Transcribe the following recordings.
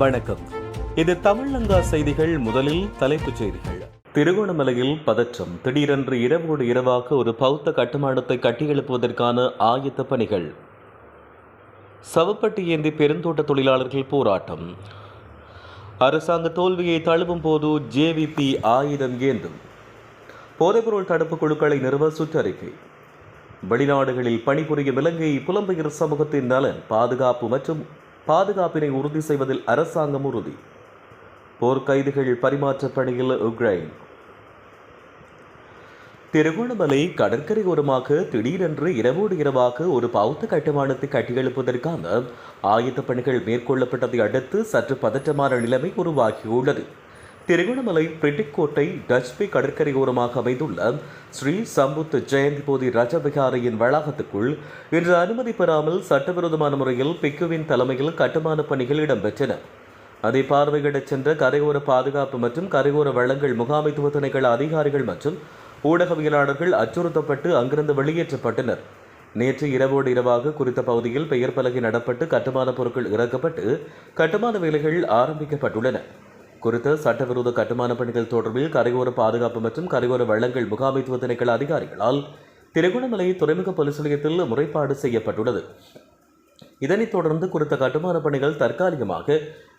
வணக்கம். இது தமிழங்கா செய்திகள் முதலில் தலைப்புச் செய்திகள். திருகோணமலையில் பதற்றம். திடீரென்று இரவோடு இரவாக ஒரு பௌத்த கட்டுமானத்தை கட்டியெழுப்புவதற்கான ஆயத்த பணிகள். சவப்பட்டி ஏந்தி பெருந்தோட்ட தொழிலாளர்கள் போராட்டம். அரசாங்க தோல்வியை தழுவும் போது ஜேவிபி ஆயுதம் ஏந்தும். போதைப்பொருள் தடுப்பு குழுக்களை நிறுவ சுற்றறிக்கை. வெளிநாடுகளில் பணிபுரியும் இலங்கை புலம்பெயர் சமூகத்தின் நலன் பாதுகாப்பு மற்றும் பாதுகாப்பினை உறுதி செய்வதில் அரசாங்கம் உறுதி. போர்க்கைதிகள் பரிமாற்ற பணியில் உக்ரைன். திருகோணமலை கடற்கரையோரமாக திடீரென்று இரவோடு இரவாக ஒரு பௌத்த கட்டுமானத்தை கட்டியெழுப்பதற்கான ஆயத்த பணிகள் மேற்கொள்ளப்பட்டதை அடுத்து சற்று பதற்றமான நிலைமை உருவாகியுள்ளது. திருகோணமலை பிரிட்டிக்கோட்டை டச்பி கடற்கரையோரமாக அமைந்துள்ள ஸ்ரீ சம்புத் ஜெயந்தி போதி ரஜவிகாரையின் வளாகத்துக்குள் இன்று அனுமதி பெறாமல் சட்டவிரோதமான முறையில் பிக்குவின் தலைமையில் கட்டுமான பணிகள் இடம்பெற்றன. அதை பார்வையிடச் சென்ற கரையோர பாதுகாப்பு மற்றும் கரையோர வளங்கள் முகாமைத்துவ திணைக்கள அதிகாரிகள் மற்றும் ஊடகவியலாளர்கள் அச்சுறுத்தப்பட்டு அங்கிருந்து வெளியேற்றப்பட்டனர். நேற்று இரவோடு இரவாக குறித்த பகுதியில் பெயர் பலகை நடப்பட்டு கட்டுமான பொருட்கள் இறக்கப்பட்டு கட்டுமான வேலைகள் ஆரம்பிக்கப்பட்டுள்ளன. குறித்த சட்டவிரோத கட்டுமான பணிகள் தொடர்பில் கரையோர பாதுகாப்பு மற்றும் கரையோர வள்ளங்கள் முகாமைத்துவ திணைக்கள அதிகாரிகளால் திருகோணமலை துறைமுக போலீஸ் நிலையத்தில் முறைப்பாடு செய்யப்பட்டுள்ளது. இதனைத் தொடர்ந்து குறித்த கட்டுமான பணிகள் தற்காலிகமாக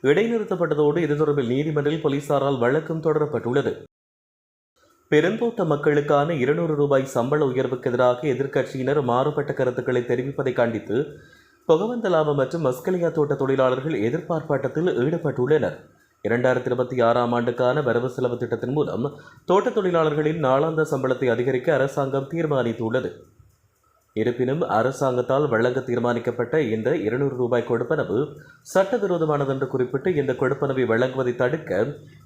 இடைநிறுத்தப்பட்டதோடு இது தொடர்பில் நீதிமன்றில் போலீசாரால் வழக்கம் தொடரப்பட்டுள்ளது. பெருந்தோட்ட மக்களுக்கான இருநூறு ரூபாய் சம்பள உயர்வுக்கு எதிராக எதிர்க்கட்சியினர் மாறுபட்ட கருத்துக்களை தெரிவிப்பதை கண்டித்து பொகவந்தலாபம் மற்றும் மஸ்கலியா தோட்ட தொழிலாளர்கள் எதிர்பார்ப்பாட்டத்தில் ஈடுபட்டுள்ளனர். இரண்டாயிரத்தி இருபத்தி ஆறாம் ஆண்டுக்கான வரவு செலவு திட்டத்தின் மூலம் தோட்டத் தொழிலாளர்களின் நாளாந்த சம்பளத்தை அதிகரிக்க அரசாங்கம் தீர்மானித்துள்ளது. இருப்பினும் அரசாங்கத்தால் வழங்க தீர்மானிக்கப்பட்ட இந்த இருநூறு ரூபாய் கொடுப்பனவு சட்டவிரோதமானது என்று குறிப்பிட்டு இந்த கொடுப்பனவை வழங்குவதை தடுக்க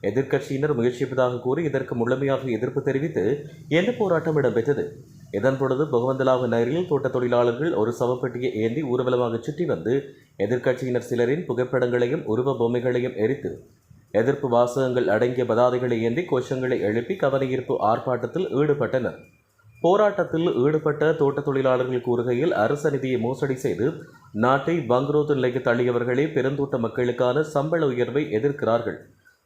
எதிர்க்கட்சியினர் முயற்சிப்பதாக கூறி இதற்கு முழுமையாக எதிர்ப்பு தெரிவித்து எந்த போராட்டம் இடம்பெற்றது? இதன் பொழுது பகவந்தலாவ நகரில் தோட்ட தொழிலாளர்கள் ஒரு சவப்பெட்டியை ஏந்தி ஊர்வலமாக சுற்றி வந்து எதிர்க்கட்சியினர் சிலரின் புகைப்படங்களையும் உருவ பொம்மைகளையும் எரித்து எதிர்ப்பு வாசகங்கள் அடங்கிய பதாதைகளை ஏந்தி கோஷங்களை எழுப்பி கவனஈர்ப்பு ஆர்ப்பாட்டத்தில் ஈடுபட்டனர். போராட்டத்தில் ஈடுபட்ட தோட்ட தொழிலாளர்கள் கூறுகையில் அரச நிதியை மோசடி செய்து நாட்டை பங்குரோத்து நிலைக்கு தள்ளியவர்களே பெருந்தோட்ட மக்களுக்கான சம்பள உயர்வை எதிர்க்கிறார்கள்.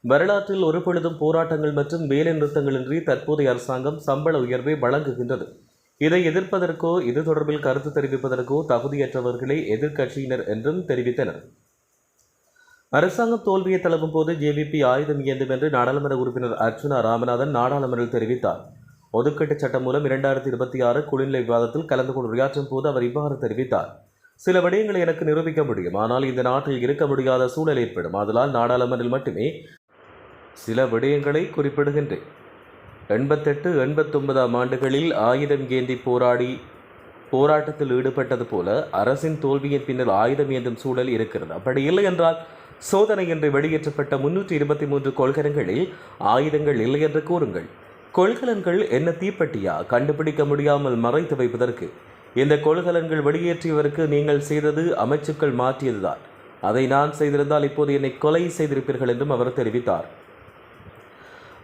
வரலாற்றில் ஒரு பொழுதும் போராட்டங்கள் மற்றும் வேலை நிறுத்தங்களின்றி தற்போதைய அரசாங்கம் சம்பள உயர்வை வழங்குகின்றது. இதை எதிர்ப்பதற்கோ இது தொடர்பில் கருத்து தெரிவிப்பதற்கோ தகுதியற்றவர்களே எதிர்க்கட்சியினர் என்றும் தெரிவித்தனர். அரசாங்கம் தோல்வியை தழுவும் போது ஜேவிபி ஆயுதம் இயந்தும் என்று நாடாளுமன்ற உறுப்பினர் அர்ச்சுனா ராமநாதன் நாடாளுமன்றில் தெரிவித்தார். ஒதுக்கீட்டு சட்டம் மூலம் இரண்டாயிரத்தி இருபத்தி ஆறு குளிநிலை விவாதத்தில் கலந்து கொண்டு உரையாற்றும் போது அவர் இவ்வாறு தெரிவித்தார். சில விடயங்களை எனக்கு நிரூபிக்க முடியும். ஆனால் இந்த நாட்டில் இருக்க முடியாத சூழல் ஏற்படும். அதனால் நாடாளுமன்றில் மட்டுமே சில விடயங்களை குறிப்பிடுகின்றேன். எண்பத்தெட்டு எண்பத்தொன்பதாம் ஆண்டுகளில் ஆயுதம் ஏந்தி போராடி போராட்டத்தில் ஈடுபட்டது போல அரசின் தோல்வியின் பின்னர் ஆயுதம் ஏந்தும் சூழல் இருக்கிறது. அப்படி இல்லை என்றால் சோதனையின்றி வெளியேற்றப்பட்ட முன்னூற்றி இருபத்தி மூன்று கொள்கலன்களில் ஆயுதங்கள் இல்லை என்று கூறுங்கள். கொள்கலன்கள் என்ன தீப்பெட்டியா? கண்டுபிடிக்க முடியாமல் மறைத்து வைப்பதற்கு. இந்த கொள்கலன்கள் வெளியேற்றியவருக்கு நீங்கள் செய்தது அமைச்சுக்கள் மாற்றியதுதான். அதை நான் செய்திருந்தால் இப்போது என்னை கொலை செய்திருப்பீர்கள் என்றும் அவர் தெரிவித்தார்.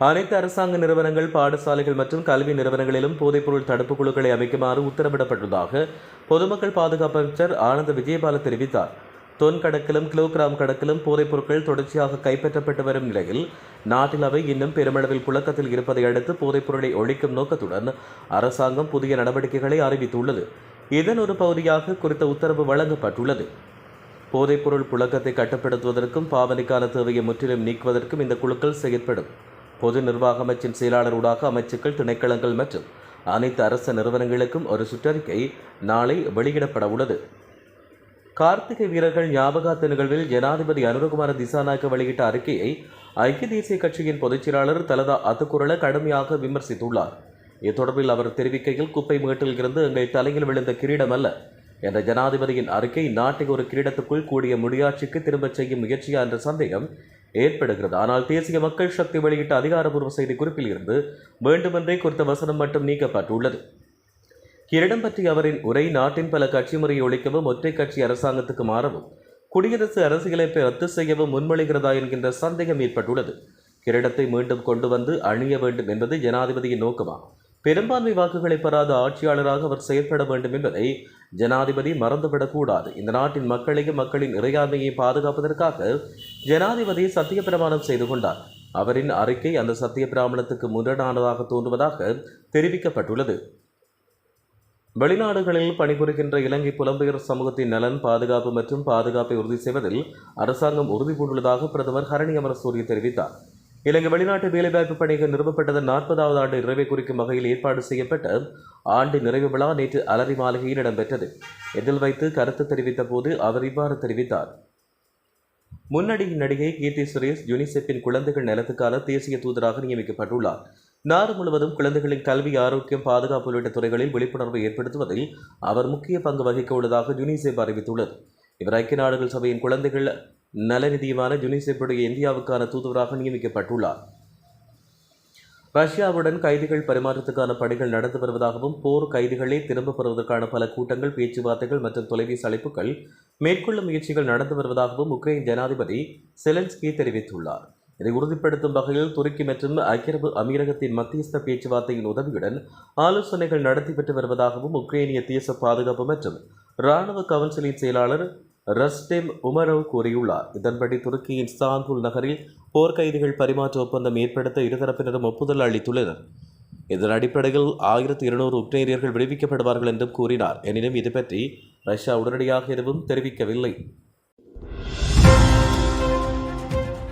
அனைத்து அரசாங்க நிறுவனங்கள் பாடசாலைகள் மற்றும் கல்வி நிறுவனங்களிலும் போதைப்பொருள் தடுப்பு குழுக்களை அமைக்குமாறு உத்தரவிடப்பட்டுள்ளதாக பொதுமக்கள் பாதுகாப்பு அமைச்சர் ஆனந்த விஜயபால தெரிவித்தார். தொன் கணக்கிலும் கிலோகிராம் கணக்கிலும் போதைப் பொருட்கள் தொடர்ச்சியாக கைப்பற்றப்பட்டு வரும் நிலையில் நாட்டில் அவை இன்னும் பெருமளவில் புழக்கத்தில் இருப்பதை அடுத்து போதைப் பொருளை ஒழிக்கும் நோக்கத்துடன் அரசாங்கம் புதிய நடவடிக்கைகளை அறிவித்துள்ளது. இதன் ஒரு பகுதியாக குறித்த உத்தரவு வழங்கப்பட்டுள்ளது. போதைப்பொருள் புழக்கத்தை கட்டுப்படுத்துவதற்கும் பாவனைக்கான தேவையை முற்றிலும் நீக்குவதற்கும் இந்த குழுக்கள் செயற்படும். பொது நிர்வாக அமைச்சின் செயலாளர் ஊடாக அமைச்சுக்கள் திணைக்களங்கள் மற்றும் அனைத்து அரச நிறுவனங்களுக்கும் ஒரு சுற்றறிக்கை நாளை வெளியிடப்பட உள்ளது கார்த்திகை வீரர்கள் ஞாபகார்த்த நிகழ்வில் ஜனாதிபதி அனுரகுமார திசாநாயக்க வெளியிட்ட அறிக்கையை ஐக்கிய தேசிய கட்சியின் பொதுச்செயலாளர் தலதா அத்துக்குரல கடுமையாக விமர்சித்துள்ளார். இத்தொடர்பில் அவர் தெரிவிக்கையில் குப்பை மேட்டில் இருந்து எங்கள் தலையில் விழுந்த கிரீடம் அல்ல என்ற ஜனாதிபதியின் அறிக்கை நாட்டை ஒரு கிரீடத்துக்குள் கூடிய முடியாட்சிக்கு திரும்பச் செய்யும் முயற்சியா என்ற சந்தேகம் ஏற்படுகிறது. ஆனால் தேசிய மக்கள் சக்தி வெளியிட்ட அதிகாரப்பூர்வ செய்தி குறிப்பில் இருந்து வேண்டுமென்றே குறித்த வசனம் மட்டும் நீக்கப்பட்டுள்ளது. கிரீடம் பற்றிய அவரின் உரை நாட்டின் பல கட்சி முறையை ஒழிக்கவும் ஒற்றை கட்சி அரசாங்கத்துக்கு மாறவும் குடியரசு அரசியலமைப்பை ரத்து செய்யவும் முன்மொழிகிறதா என்கின்ற சந்தேகம் ஏற்பட்டுள்ளது. கிரீடத்தை மீண்டும் கொண்டு வந்து அணிய வேண்டும் என்பது ஜனாதிபதியின் நோக்கமா? பெரும்பான்மை வாக்குகளை பெறாத ஆட்சியாளராக அவர் செயல்பட வேண்டும் என்பதை ஜனாதிபதி மறந்துவிடக்கூடாது. இந்த நாட்டின் மக்களையும் மக்களின் இறையாண்மையை பாதுகாப்பதற்காக ஜனாதிபதி சத்திய பிரமாணம் செய்து கொண்டார். அவரின் அறிக்கை அந்த சத்திய பிராமணத்துக்கு முரணானதாக தோன்றுவதாக தெரிவிக்கப்பட்டுள்ளது. வெளிநாடுகளில் பணிபுரிகின்ற இலங்கை புலம்பெயர் சமூகத்தின் நலன் பாதுகாப்பு மற்றும் பாதுகாப்பை உறுதி செய்வதில் அரசாங்கம் உறுதிபூண்டுள்ளதாக பிரதமர் ஹரணி அமரசூரிய தெரிவித்தார். இலங்கை வெளிநாட்டு வேலைவாய்ப்பு பணிகள் நிறுவப்பட்டதன் நாற்பதாவது ஆண்டு நிறைவை குறிக்கும் வகையில் ஏற்பாடு செய்யப்பட்ட ஆண்டு நிறைவு விழா நேற்று அலரி மாளிகையில் இடம்பெற்றது. இதில் வைத்து கருத்து தெரிவித்த போது அவர் இவ்வாறு தெரிவித்தார். முன்னணி நடிகை கீர்த்தி சுரேஷ் யுனிசெப்பின் குழந்தைகள் நலத்துக்கான தேசிய தூதராக நியமிக்கப்பட்டுள்ளார். நாடு முழுவதும் குழந்தைகளின் கல்வி ஆரோக்கியம் பாதுகாப்பு உள்ளிட்ட துறைகளில் விழிப்புணர்வை ஏற்படுத்துவதில் அவர் முக்கிய பங்கு வகிக்க உள்ளதாக யுனிசெஃப் அறிவித்துள்ளது. இவர் ஐக்கிய நாடுகள் சபையின் குழந்தைகள் நலநிதியமான யுனிசெஃபுடைய இந்தியாவுக்கான தூதுவராக நியமிக்கப்பட்டுள்ளார். ரஷ்யாவுடன் கைதிகள் பரிமாற்றத்துக்கான பணிகள் நடந்து வருவதாகவும் போர் கைதிகளை திரும்பப் பெறுவதற்கான பல கூட்டங்கள் பேச்சுவார்த்தைகள் மற்றும் தொலைபேசி அழைப்புகள் மேற்கொள்ளும் முயற்சிகள் நடந்து வருவதாகவும் உக்ரைன் ஜனாதிபதி செலன்ஸ்கி தெரிவித்துள்ளார். இதை உறுதிப்படுத்தும் வகையில் துருக்கி மற்றும் ஐக்கிய அமீரகத்தின் மத்தியஸ்த பேச்சுவார்த்தையின் உதவியுடன் ஆலோசனைகள் நடத்தி வருவதாகவும் உக்ரைனிய தேச பாதுகாப்பு மற்றும் இராணுவ கவுன்சிலின் செயலாளர் ரஸ்டெம் உமரவ் கூறியுள்ளார். இதன்படி துருக்கியின் ஸ்தான்புல் நகரில் போர்க்கைதிகள் பரிமாற்ற ஒப்பந்தம் ஏற்படுத்த இருதரப்பினரும் ஒப்புதல் அளித்துள்ளனர். இதன் அடிப்படையில் ஆயிரத்தி இருநூறு உக்ரைனியர்கள் விடுவிக்கப்படுவார்கள் என்றும் கூறினார். எனினும் இது பற்றி ரஷ்யா உடனடியாக எதுவும் தெரிவிக்கவில்லை.